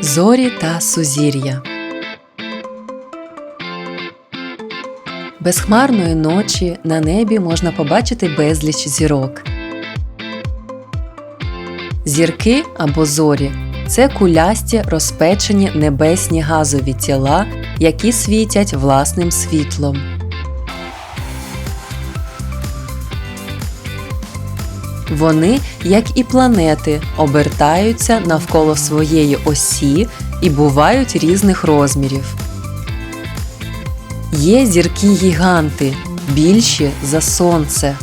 Зорі та сузір'я. Безхмарної ночі на небі можна побачити безліч зірок. Зірки або зорі це кулясті розпечені небесні газові тіла, які світять власним світлом. Вони, як і планети, обертаються навколо своєї осі і бувають різних розмірів. Є зірки-гіганти, більші за сонце.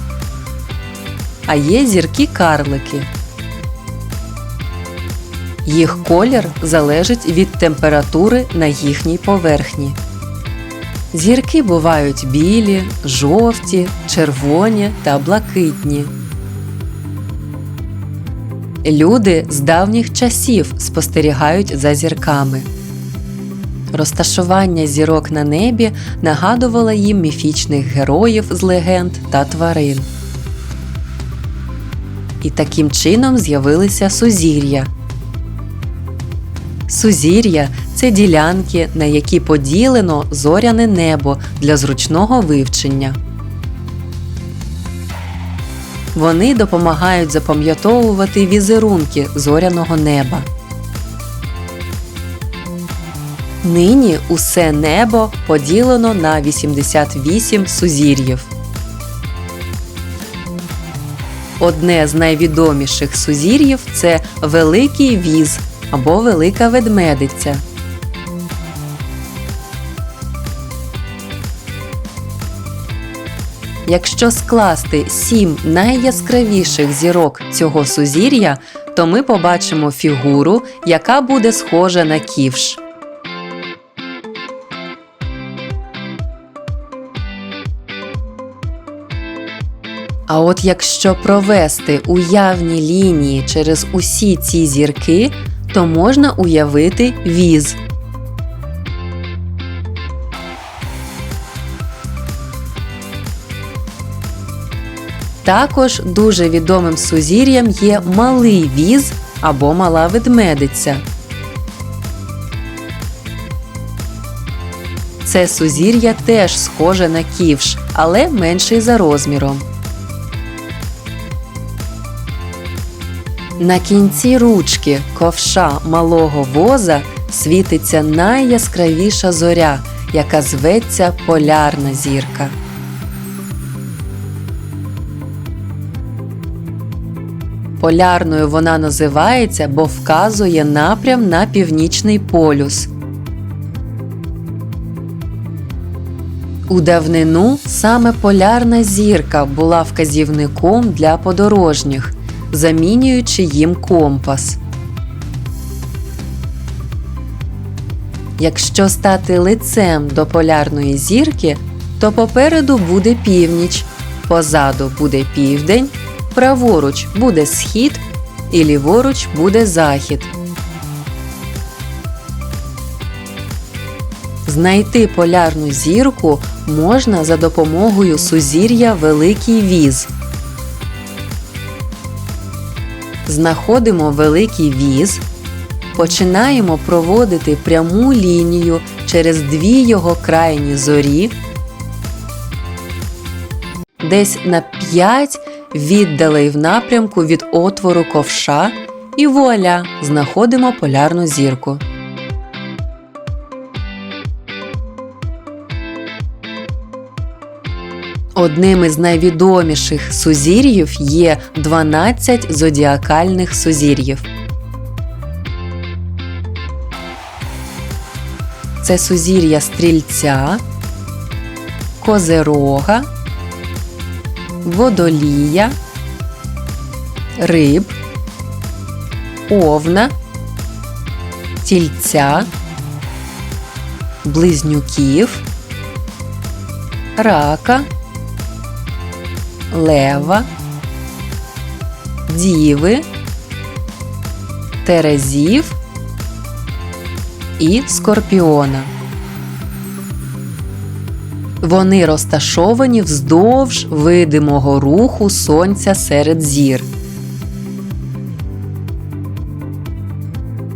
А є зірки-карлики. Їх колір залежить від температури на їхній поверхні. Зірки бувають білі, жовті, червоні та блакитні. Люди з давніх часів спостерігають за зірками. Розташування зірок на небі нагадувало їм міфічних героїв з легенд та тварин. І таким чином з'явилися сузір'я. Сузір'я це ділянки, на які поділено зоряне небо для зручного вивчення. Вони допомагають запам'ятовувати візерунки зоряного неба. Нині усе небо поділено на 88 сузір'їв. Одне з найвідоміших сузір'їв це Великий Віз або Велика Ведмедиця. Якщо скласти сім найяскравіших зірок цього сузір'я, то ми побачимо фігуру, яка буде схожа на ківш. А от якщо провести уявні лінії через усі ці зірки, то можна уявити віз. Також дуже відомим сузір'ям є малий віз або мала ведмедиця. Це сузір'я теж схоже на ківш, але менший за розміром. На кінці ручки ковша малого воза світиться найяскравіша зоря, яка зветься полярна зірка. Полярною вона називається, бо вказує напрям на північний полюс. У давнину саме полярна зірка була вказівником для подорожніх, замінюючи їм компас. Якщо стати лицем до полярної зірки, то попереду буде північ, позаду буде південь, праворуч буде схід і ліворуч буде захід. Знайти полярну зірку можна за допомогою сузір'я Великий Віз. Знаходимо великий віз, починаємо проводити пряму лінію через дві його крайні зорі, десь на 5 віддалей в напрямку від отвору ковша і вуаля знаходимо полярну зірку. Одним із найвідоміших сузір'їв є 12 зодіакальних сузір'їв. Це сузір'я стрільця, козерога, водолія, риб, овна, тільця, близнюків, рака лева, діви, терезів і скорпіона. Вони розташовані вздовж видимого руху сонця серед зір.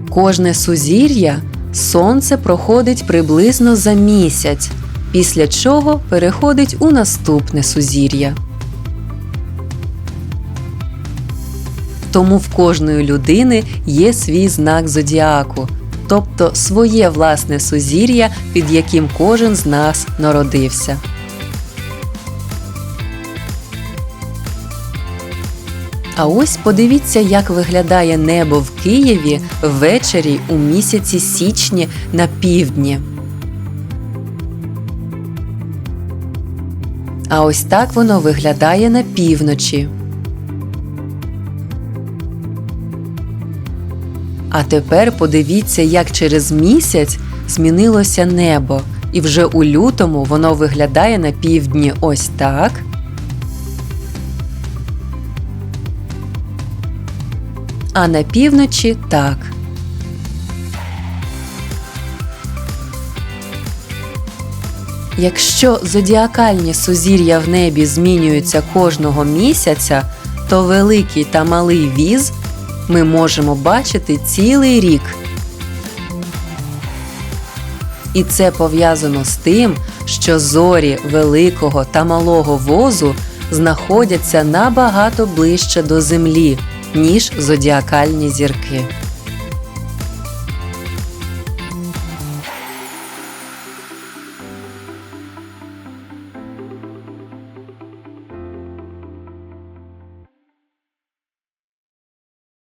Кожне сузір'я сонце проходить приблизно за місяць, після чого переходить у наступне сузір'я. Тому в кожної людини є свій знак зодіаку, тобто своє власне сузір'я, під яким кожен з нас народився. А ось подивіться, як виглядає небо в Києві ввечері у місяці січні на півдні. А ось так воно виглядає на півночі. А тепер подивіться, як через місяць змінилося небо, і вже у лютому воно виглядає на півдні ось так. А на півночі так. Якщо зодіакальні сузір'я в небі змінюються кожного місяця, то великий та малий віз ми можемо бачити цілий рік. І це пов'язано з тим, що зорі великого та малого возу знаходяться набагато ближче до Землі, ніж зодіакальні зірки.